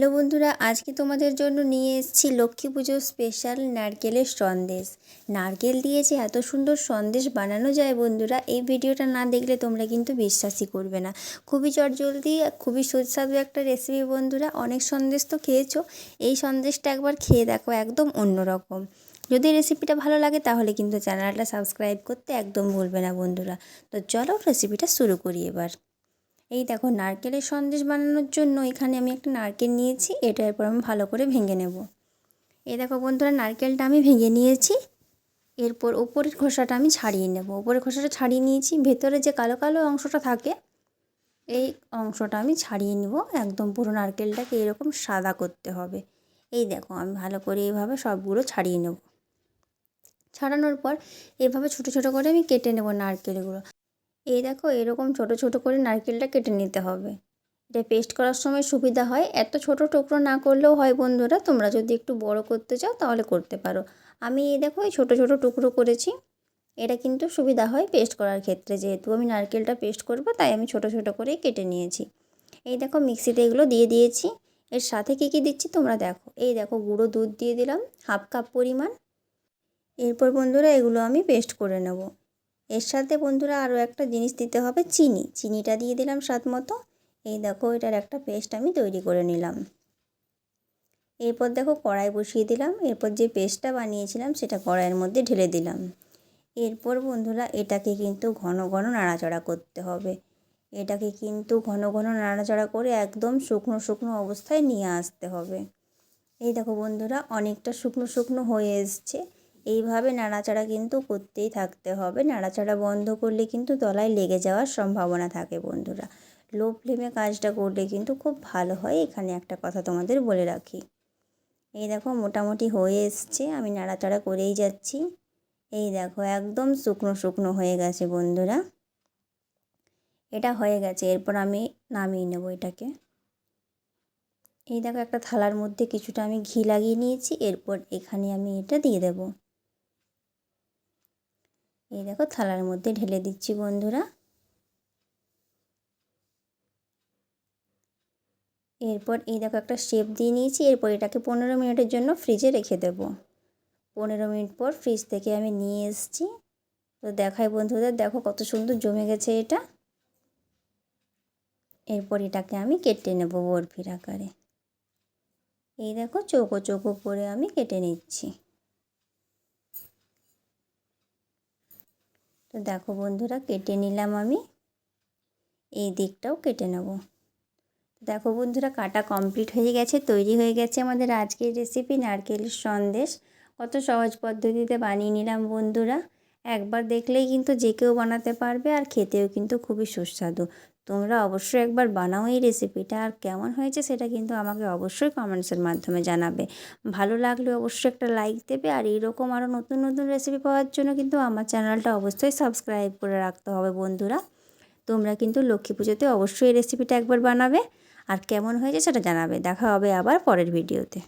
Hello বন্ধুরা, আজকে তোমাদের জন্য নিয়ে এসেছি লক্ষ্মী পুজোর স্পেশাল নারকেলের সন্দেশ। নারকেল দিয়ে যে এত সুন্দর সন্দেশ বানানো যায় বন্ধুরা, এই ভিডিওটা না দেখলে তোমরা কিন্তু বিশ্বাসই করবে না। খুবই চটজলদি, খুবই সুস্বাদু একটা রেসিপি বন্ধুরা। অনেক সন্দেশ তো খেয়েছো, এই সন্দেশটা একবার খেয়ে দেখো, একদম অন্যরকম। যদি রেসিপিটা ভালো লাগে তাহলে কিন্তু চ্যানেলটা সাবস্ক্রাইব করতে একদম ভুলবে না বন্ধুরা। তো চলো রেসিপিটা শুরু করি এবার। এই দেখো নারকেলের সন্দেশ বানানোর জন্য এখানে আমি একটা নারকেল নিয়েছি, এটা এরপর আমি ভালো করে ভেঙে নেব। এই দেখো বন্ধুরা, নারকেলটা আমি ভেঙে নিয়েছি। এরপর ওপরের খোসাটা আমি ছাড়িয়ে নেব। ওপরের খোসাটা ছাড়িয়ে নিয়েছি, ভেতরে যে কালো কালো অংশটা থাকে, এই অংশটা আমি ছাড়িয়ে নিব। একদম পুরো নারকেলটাকে এরকম সাদা করতে হবে। এই দেখো, আমি ভালো করে এইভাবে সবগুলো ছাড়িয়ে নেব। ছাড়ানোর পর এভাবে ছোটো ছোটো করে আমি কেটে নেব নারকেলগুলো। এই দেখো, এরকম ছোট ছোট করে নারকেলটা কেটে নিতে হবে। এটা পেস্ট করার সময় সুবিধা হয়। এত ছোট টুকরো না করলেও হয় বন্ধুরা, তোমরা যদি একটু বড় করতে চাও তাহলে করতে পারো। আমি এই দেখো, এই ছোটো ছোটো টুকরো করেছি। এটা কিন্তু সুবিধা হয় পেস্ট করার ক্ষেত্রে। যেহেতু আমি নারকেলটা পেস্ট করব, তাই আমি ছোট ছোট করেই কেটে নিয়েছি। এই দেখো, মিক্সিতে এগুলো দিয়ে দিয়েছি। এর সাথে কী কী দিচ্ছি তোমরা দেখো। এই দেখো, গুঁড়ো দুধ দিয়ে দিলাম, হাফ কাপ পরিমাণ। এরপর বন্ধুরা, এগুলো আমি পেস্ট করে নেব। এর সাথে বন্ধুরা আরও একটা জিনিস দিতে হবে চিনি। চিনিটা দিয়ে দিলাম স্বাদ মতো। এই দেখো, এটার একটা পেস্ট আমি তৈরি করে নিলাম। এরপর দেখো কড়াই বসিয়ে দিলাম। এরপর যে পেস্টটা বানিয়েছিলাম, সেটা কড়াইয়ের মধ্যে ঢেলে দিলাম। এরপর বন্ধুরা, এটাকে কিন্তু ঘন ঘন নাড়াচাড়া করতে হবে। এটাকে কিন্তু ঘন ঘন নাড়াচাড়া করে একদম শুকনো শুকনো অবস্থায় নিয়ে আসতে হবে। এই দেখো বন্ধুরা, অনেকটা শুকনো শুকনো হয়ে এসছে। এইভাবে নাড়াচাড়া কিন্তু করতেই থাকতে হবে। নাড়াচাড়া বন্ধ করলে কিন্তু তলায় লেগে যাওয়ার সম্ভাবনা থাকে বন্ধুরা। লো ফ্লেমে কাজটা করলে কিন্তু খুব ভালো হয়। এখানে একটা কথা তোমাদের বলে রাখি। এই দেখো মোটামুটি হয়ে এসছে। আমি নাড়াচাড়া করেই যাচ্ছি। এই দেখো একদম শুকনো শুকনো হয়ে গেছে বন্ধুরা। এটা হয়ে গেছে। এরপর আমি নামিয়ে নেব এটাকে। এই দেখো একটা থালার মধ্যে কিছুটা আমি ঘি লাগিয়ে নিয়েছি। এরপর এখানে আমি এটা দিয়ে দেবো। এই দেখো থালার মধ্যে ঢেলে দিচ্ছি বন্ধুরা। এরপর এই দেখো একটা শেপ দিয়ে নিয়েছি, এরপর এটাকে পনেরো মিনিটের জন্য ফ্রিজে রেখে দেব। পনেরো মিনিট পর ফ্রিজ থেকে আমি নিয়ে এসেছি। তো দেখাই বন্ধুদের, দেখো কত সুন্দর জমে গেছে এটা। এরপর এটাকে আমি কেটে নেব বরফির আকারে। এই দেখো চৌকো চৌকো করে আমি কেটে নিচ্ছি। তো দেখো বন্ধুরা, কেটে নিলাম আমি। এই দিকটাও কেটে নেব। দেখো বন্ধুরা, কাটা কমপ্লিট হয়ে গেছে, তৈরি হয়ে গেছে আমাদের আজকের রেসিপি নারকেল সন্দেশ। কত সহজ পদ্ধতিতে বানিয়ে নিলাম বন্ধুরা। একবার দেখলেই কিন্তু যে কেউ বানাতে পারবে আর খেতেও কিন্তু খুবই সুস্বাদু। তোমরা অবশ্যই একবার বানাও এই রেসিপিটা আর কেমন হয়েছে সেটা কিন্তু আমাকে অবশ্যই কমেন্টসের মাধ্যমে জানাবে। ভালো লাগলে অবশ্যই একটা লাইক দেবে আর এইরকম আরও নতুন নতুন রেসিপি পাওয়ার জন্য কিন্তু আমার চ্যানেলটা অবশ্যই সাবস্ক্রাইব করে রাখতে হবে বন্ধুরা। তোমরা কিন্তু লক্ষ্মী পুজোতে অবশ্যই এই রেসিপিটা একবার বানাবে আর কেমন হয়েছে সেটা জানাবে। দেখা হবে আবার পরের ভিডিওতে